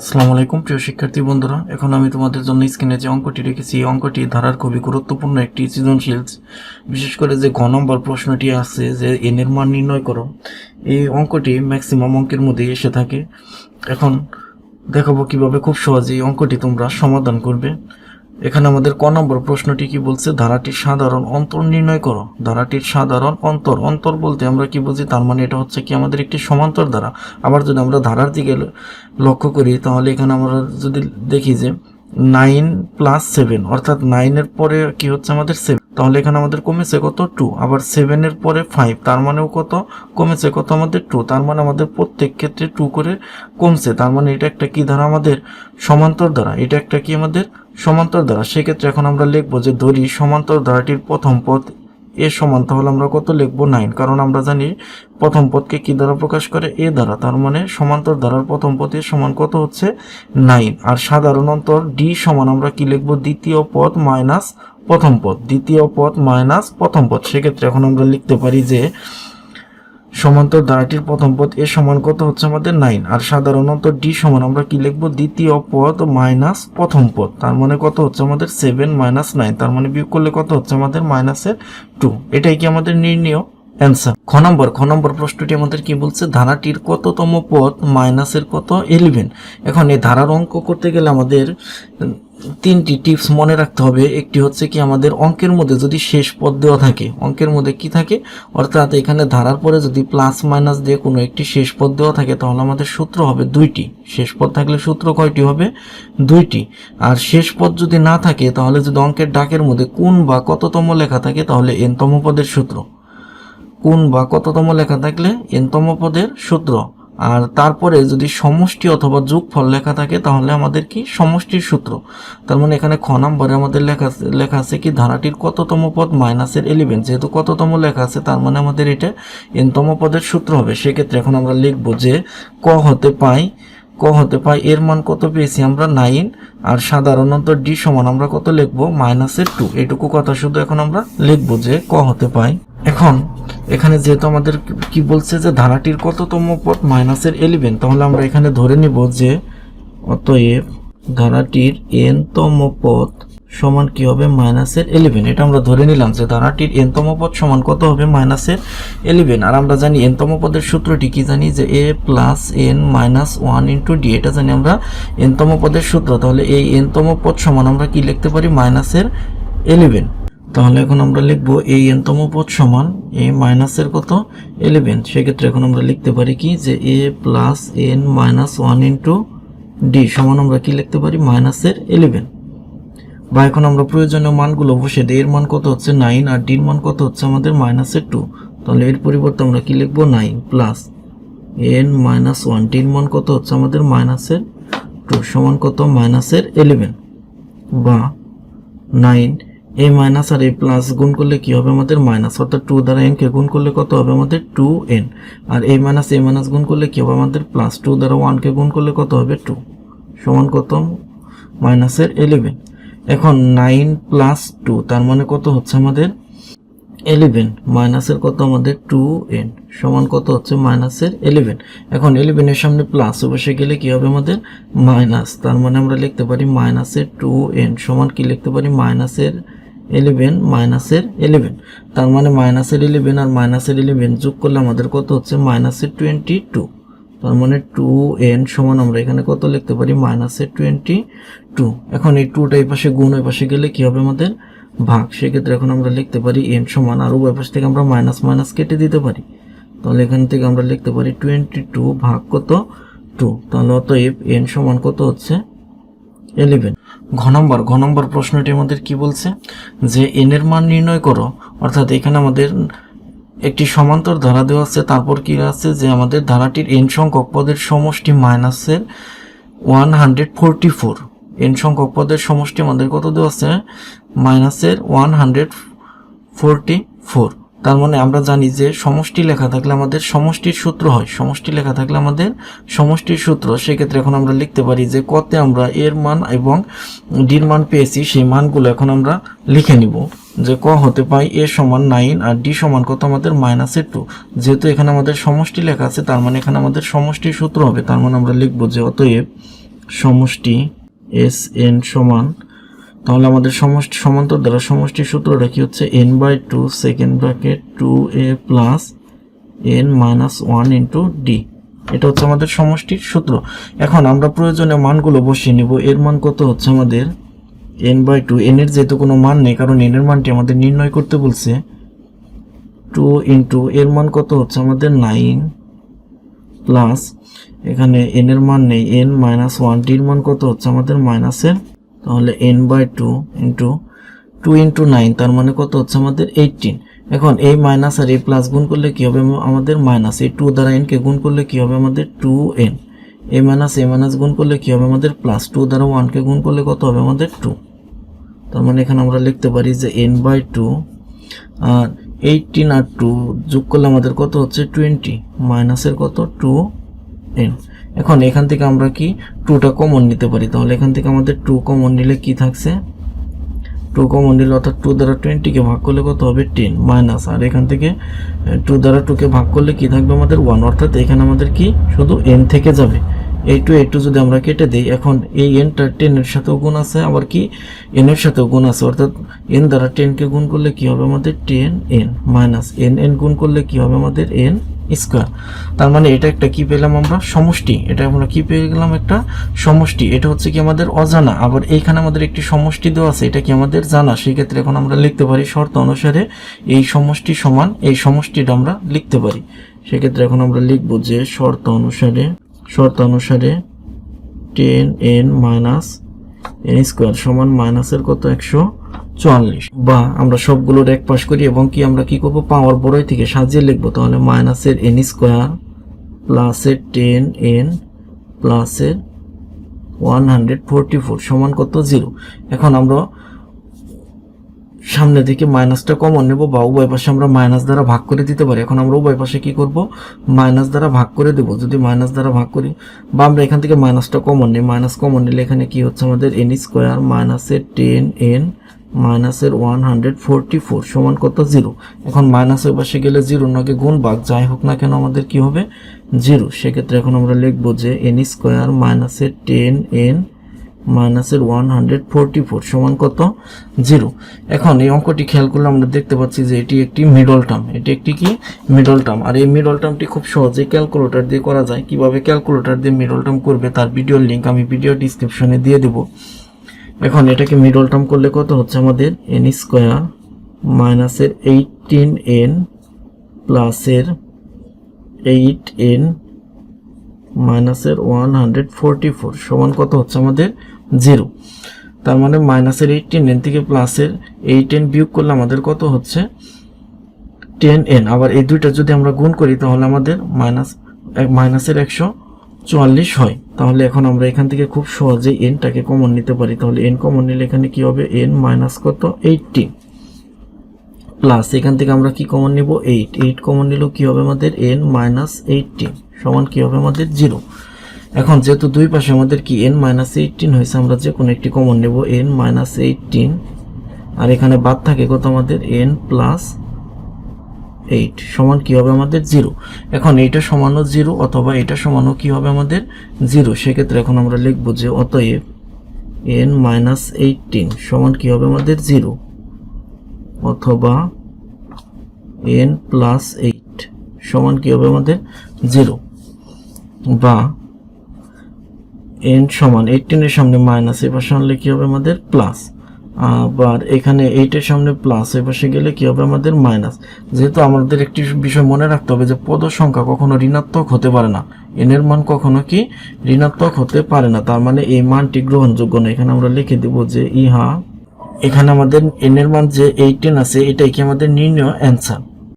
আসসালামু আলাইকুম, প্রিয় শিক্ষার্থী বন্ধুরা। এখন আমি তোমাদের জন্য স্ক্রিনে যে অঙ্কটি রেখেছি, এই অঙ্কটি ধারার খুবই গুরুত্বপূর্ণ একটি সৃজনশীল। বিশেষ করে যে ঘ নম্বর প্রশ্নটি আছে যে এন এর মান নির্ণয় করো, এই অঙ্কটি ম্যাক্সিমাম অঙ্কের মধ্যে এসে থাকে। এখন দেখাবো কীভাবে খুব সহজে এই অঙ্কটি তোমরা সমাধান করবে। এখানে আমাদের ক নম্বর প্রশ্নটি কি বলছে? ধারাটির সাধারণ অন্তর নির্ণয় করো। ধারাটির সাধারণ অন্তর। অন্তর বলতে আমরা কি বুঝি? তার মানে এটা হচ্ছে কি আমাদের একটি সমান্তর ধারা। আবার যদি আমরা ধারার দিকে লক্ষ্য করি, তাহলে এখানে আমরা যদি দেখি যে নাইন প্লাস সেভেন, অর্থাৎ নাইনের পরে কি হচ্ছে আমাদের সেভেন? তাহলে এখানে আমাদের কমেছে কত? টু। আবার সেভেনের পরে ফাইভ, তার মানেও কত? কমেছে কত আমাদের টু? তার মানে আমাদের প্রত্যেক ক্ষেত্রে টু করে কমছে। তার মানে এটা একটা কি ধারা? আমাদের সমান্তর ধারা। এটা একটা কি আমাদের সমান্তর ধারা সেক্ষেত্রে এখন আমরা লিখব যে ধরি সমান্তর ধারাটির প্রথম পথ, এ সমান তাহলে আমরা কত লিখব? নাইন কারণ আমরা জানি প্রথম পদকে কি দ্বারা প্রকাশ করে? এ দ্বারা। তার মানে সমান্তর ধারার প্রথম পদ এ সমান কত হচ্ছে? নাইন আর সাধারণ অন্তর ডি সমান আমরা কি লিখব? দ্বিতীয় পদ মাইনাস প্রথম পদ দ্বিতীয় পদ মাইনাস প্রথম পদ সেক্ষেত্রে এখন আমরা লিখতে পারি যে সমান্তর ধারাটির প্রথম পদ এ সমান কত হচ্ছে আমাদের নাইন আর সাধারণত ডি সমান আমরা কি লিখব? দ্বিতীয় পদ মাইনাস প্রথম পদ। তার মানে কত হচ্ছে আমাদের সেভেন মাইনাস নাইন তার মানে বিয়োগ করলে কত হচ্ছে আমাদের মাইনাসের টু এটাই কি আমাদের নির্ণয়? অ্যান্সার খ নম্বর খ নম্বর প্রশ্নটি আমাদের কি বলছে? ধারাটির কততম পদ মাইনাসের কত? ইলেভেন এখন এই ধারার অঙ্ক করতে গেলে আমাদের তিনটি টিপস মনে রাখতে হবে। একটি হচ্ছে কি আমাদের অঙ্কের মধ্যে যদি শেষ পদ দেওয়া থাকে, অঙ্কের মধ্যে কি থাকে? অর্থাৎ এখানে ধারার পরে যদি প্লাস মাইনাস দিয়ে কোনো একটি শেষ পদ দেওয়া থাকে, তাহলে আমাদের সূত্র হবে দুইটি। শেষ পদ থাকলে সূত্র কয়টি হবে? দুইটি। আর শেষ পদ যদি না থাকে, তাহলে যদি অঙ্কের ডাকের মধ্যে কোন বা কততম লেখা থাকে, তাহলে এনতম পদের সূত্র। কোন বা কততম লেখা থাকলে এনতম পদের সূত্র। আর তারপরে যদি সমষ্টি অথবা যোগফল লেখা থাকে, তাহলে আমাদের কি? সমষ্টির সূত্র। তার মানে এখানে খ নম্বরে আমাদের লেখা লেখা আছে কি? ধারাটির কততম পদ মাইনাসের এলিভেন যেহেতু কততম লেখা আছে, তার মানে আমাদের এটা এনতম পদের সূত্র হবে। সেক্ষেত্রে এখন আমরা লিখব যে ক হতে পাই, ক হতে পাই এর মান কত পেয়েছি? আমরা নাইন আর সাধারণত ডি সমান আমরা কত লিখব? মাইনাসের টু এটুকু কথা শুধু এখন আমরা লিখব যে ক হতে পাই। এখন এখানে যেহেতু আমাদের কি বলছে যে ধারাটির কততম পদ মাইনাসের এলিভেন তাহলে আমরা এখানে ধরে নিব যে অতএব ধারাটির এন তম পদ সমান কি হবে মাইনাসের এলিভেন এটা আমরা ধরে নিলাম যে ধারাটির এন তম পদ সমান কত হবে মাইনাসের এলিভেন আর আমরা জানি এন তম পদের সূত্রটি কি জানি যে a plus n minus one into d এটা জানি আমরা এন তম পদের সূত্র। তাহলে এই এন তম পদ সমান আমরা কি লিখতে পারি? মাইনাসের এলিভেন তাহলে এখন আমরা লিখব এই এনতম পদ সমান এ মাইনাসের কত? এলেভেন সেক্ষেত্রে এখন আমরা লিখতে পারি কি? যে a plus n minus one into d সমান আমরা কি লিখতে পারি? মাইনাসের এলেভেন বা এখন আমরা প্রয়োজনীয় মানগুলো বসে দিই। এর মান কত হচ্ছে? নাইন আর ডির মান কত হচ্ছে? আমাদের মাইনাসের টু তাহলে এর পরিবর্তে আমরা কি লিখব? Nine plus n minus one ডির মান কত হচ্ছে? আমাদের মাইনাসের টু সমান কত? মাইনাসের এলেভেন বা নাইন এ মাইনাস আর এ প্লাস গুণ করলে কি হবে আমাদের মাইনাস অর্থাৎ টু দ্বারা এন কে গুণ করলে কত হবে আমাদের টু এন আর এ মাইনাস এ মাইনাস গুণ করলে কি হবে আমাদের প্লাস টু দ্বারা ওয়ানকে গুণ করলে কত হবে টু সমান কত? মাইনাসের এলেভেন এখন নাইন প্লাস টু তার মানে কত হচ্ছে আমাদের এলেভেন মাইনাসের কত আমাদের টু এন সমান কত হচ্ছে মাইনাসের এলেভেন এখন এলেভেনের সামনে প্লাস বসে গেলে কি হবে আমাদের মাইনাস তার মানে আমরা লিখতে পারি মাইনাসের টু এন সমান কি লিখতে পারি? মাইনাসের এলেভেন মাইনাসের এলেভেন তার মানে মাইনাসের ইলেভেন আর মাইনাসের ইলেভেন যোগ করলে আমাদের কত হচ্ছে? মাইনাসের টোয়েন্টি টু তার মানে টু এন সমান আমরা এখানে কত লিখতে পারি? মাইনাসের টোয়েন্টি টু এখন এই টুটা এই পাশে গুণ, ওই পাশে গেলে কি হবে আমাদের? ভাগ। সেক্ষেত্রে এখন আমরা লিখতে পারি এন সমান, আর উভয় পাশ থেকে আমরা মাইনাস মাইনাস কেটে দিতে পারি। তাহলে এখান থেকে আমরা লিখতে পারি টোয়েন্টি টু ভাগ কত? টু তাহলে অতএব এন সমান কত হচ্ছে? এলেভেন ঘ নম্বর ঘ নম্বর প্রশ্নটি আমাদের কি বলছে? যে এন এর মান নির্ণয় করো, অর্থাৎ এখানে আমাদের একটি সমান্তর ধারা দেওয়া আছে, তারপর কি আছে? যে আমাদের ধারাটির এন সংখ্যক পদের সমষ্টি মাইনাসের one hundred forty four n সংখ্যক পদের সমষ্টি আমাদের কত দেওয়া আছে? মাইনাসের ওয়ান হান্ড্রেড ফোরটি ফোর তার মানে আমরা জানি যে সমষ্টি লেখা থাকলে আমাদের সমষ্টির সূত্র হয়। সমষ্টি লেখা থাকলে আমাদের সমষ্টির সূত্র। সেক্ষেত্রে এখন আমরা লিখতে পারি যে কতে আমরা এর মান এবং ডির মান পেয়েছি, সেই মানগুলো এখন আমরা লিখে নিব যে ক হতে পাই এ সমান নাইন আর ডি সমান কত? আমাদের মাইনাসের টু। যেহেতু এখানে আমাদের সমষ্টি লেখা আছে, তার মানে এখানে আমাদের সমষ্টির সূত্র হবে। তার মানে আমরা লিখব যে অতএব সমষ্টি এস এন সমান তাহলে আমাদের সমষ্টি, সমান্তর দ্বারা সমষ্টির সূত্রটা কি হচ্ছে? N by two second bracket two a plus n minus one into d এটা হচ্ছে আমাদের সমষ্টির সূত্র। এখন আমরা প্রয়োজনে মানগুলো বসিয়ে নিব। এর মান কত হচ্ছে আমাদের? এন বাই টু এন এর যেহেতু কোনো মান নেই, কারণ এন এর মানটি আমাদের নির্ণয় করতে বলছে। টু ইন্টু এর মান কত হচ্ছে আমাদের? নাইন প্লাস এখানে এন এর মান নেই এন মাইনাস ওয়ান ডির মান কত হচ্ছে আমাদের? মাইনাসের তাহলে n by two into two into nine তার মানে কত হচ্ছে আমাদের এইটিন এখন এই মাইনাস আর এই প্লাস গুণ করলে কী হবে আমাদের মাইনাস এই টু দ্বারা এনকে গুণ করলে কী হবে আমাদের two n a minus a minus গুণ করলে কী হবে আমাদের প্লাস টু দ্বারা ওয়ানকে গুণ করলে কত হবে আমাদের টু তার মানে এখানে আমরা লিখতে পারি যে এন বাই টু আর এইটিন আর টু যোগ করলে আমাদের কত হচ্ছে টোয়েন্টি মাইনাসের কত টু এন এখন এখান থেকে আমরা কি টুটা কমন নিতে পারি? তাহলে এখান থেকে আমাদের টু কমন নিলে কি থাকছে? টু কমন নিলে অর্থাৎ টু দ্বারা টোয়েন্টিকে ভাগ করলে কত হবে? টেন মাইনাস আর এখান থেকে টু দ্বারা টুকে ভাগ করলে কি থাকবে আমাদের ওয়ান অর্থাৎ এখানে আমাদের কি শুধু এন থেকে যাবে। এই টু এই টু যদি আমরা কেটে দিই, এখন এই এনটা টেনের সাথেও গুণ আছে, আবার কি এনের সাথেও গুণ আছে, অর্থাৎ এন দ্বারা টেনকে গুণ করলে কি হবে আমাদের ten n minus n n গুণ করলে কি হবে আমাদের এন স্কোয়ার তার মানে এটা একটা কি পেলাম আমরা? সমষ্টি। এটা আমরা কি পেয়ে গেলাম? একটা সমষ্টি। এটা হচ্ছে কি আমাদের অজানা। আবার এইখানে আমাদের একটি সমষ্টি দেওয়া আছে, এটা কি আমাদের জানা? সেই ক্ষেত্রে এখন আমরা লিখতে পারি শর্ত অনুসারে এই সমষ্টি সমান, এই সমষ্টিটা আমরা লিখতে পারি। সেক্ষেত্রে এখন আমরা লিখব যে শর্ত অনুসারে শর্ত অনুসারে ten n minus n square সমান মাইনাসের কত? একশো চুয়াল্লিশ। বা আমরা সবগুলোর এক পাশ করি এবং কি আমরা কি করব? পাওয়ার বড়ই থেকে সাজিয়ে লিখব। তাহলে মাইনাসের এন স্কোয়ার প্লাসের টেন এন প্লাসের ওয়ান হান্ড্রেড ফোরটি ফোর সমান কত? জিরো। এখন আমরা সামনে থেকে মাইনাসটা কমন নেব বা উভয় পাশে আমরা মাইনাস দ্বারা ভাগ করে দিতে পারি। এখন আমরা উভয় পাশে কি করব? মাইনাস দ্বারা ভাগ করে দেব। যদি মাইনাস দ্বারা ভাগ করি, বা আমরা এখান থেকে মাইনাসটা কমন নিই, মাইনাস কমন নিলে এখানে কি হচ্ছে? আমাদের এন স্কোয়ার মাইনাসের টেন এন মাইনাসের ওয়ান হান্ড্রেড ফোরটি ফোর সমান কত? জিরো এখন মাইনাস ওই পাশে গেলে জিরো নাকি গুণ ভাগ, যাই হোক না কেন আমাদের কি হবে? জিরো সেক্ষেত্রে এখন আমরা লিখব যে এন স্কোয়ার মাইনাসের টেন এন মাইনাসের ওয়ান হান্ড্রেড ফোরটি ফোর সমান কত? জিরো। এখন এই অঙ্কটি খেয়াল করলে আমরা দেখতে পাচ্ছি যে এটি একটি মিডল টার্ম এটি একটি কি? মিডল টার্ম আর এই মিডল টার্মটি খুব সহজেই ক্যালকুলেটর দিয়ে করা যায়। কীভাবে ক্যালকুলেটার দিয়ে মিডল টার্ম করবে তার ভিডিওর লিঙ্ক আমি ভিডিও ডিসক্রিপশনে দিয়ে দেবো। এখন এটাকে মিডল টার্ম করলে কত হচ্ছে? আমাদের এন স্কোয়ার মাইনাসের এইটিন এন প্লাসের এইট এন মাইনাসের ওয়ান হান্ড্রেড ফোরটি ফোর সমান কত হচ্ছে আমাদের জিরো। তার মানে মাইনাসের এইটিন এন থেকে প্লাসের এইট এন বিয়োগ করলে আমাদের কত হচ্ছে? Ten n. আবার এই দুইটা যদি আমরা গুণ করি, তাহলে আমাদের মাইনাস মাইনাসের একশো চুয়াল্লিশ হয়। তাহলে এখন আমরা এখান থেকে খুব সহজেই এনটাকে কমন নিতে পারি। তাহলে এন কমন নিলে এখানে কি হবে? এন মাইনাস কত? এইটটি প্লাস এখান থেকে আমরা কি কমন নিব? এইট। এইট কমন নিলেও কি হবে আমাদের? এন মাইনাস এইটটি সমান কি হবে আমাদের? জিরো। এখন যেহেতু দুই পাশে আমাদের কি এন মাইনাস এইটিন হয়েছে, আমরা যে কোনো একটি কমন নেব এন মাইনাস এইটিন আর এখানে বাদ থাকে কত আমাদের? এন প্লাস এইট সমান কি হবে আমাদের? জিরো। এখন এইটা সমানও জিরো অথবা এটা সমানও কি হবে আমাদের? জিরো। সেক্ষেত্রে এখন আমরা লিখব যে অতএব এন মাইনাস এইটিন সমান কি হবে আমাদের? জিরো। অথবা এন প্লাস এইট সমান কি হবে আমাদের? জিরো। বা এন সমান এইটিনের সামনে মাইনাস এবার আনলে কি হবে আমাদের প্লাস আবার এখানে এইটের সামনে প্লাস এ পাশে গেলে কি হবে আমাদের মাইনাস যেহেতু আমাদের একটি বিষয় মনে রাখতে হবে যে পদ সংখ্যা কখনো ঋণাত্মক হতে পারে না। এন এর মান কখনো কি ঋণাত্মক হতে পারে না। তার মানে এই মানটি গ্রহণযোগ্য না। এখানে আমরা লিখে দেব যে ইহা, এখানে আমাদের এন এর মান যে এইটেন আছে, এটাই কি আমাদের নির্ণয় অ্যান্সার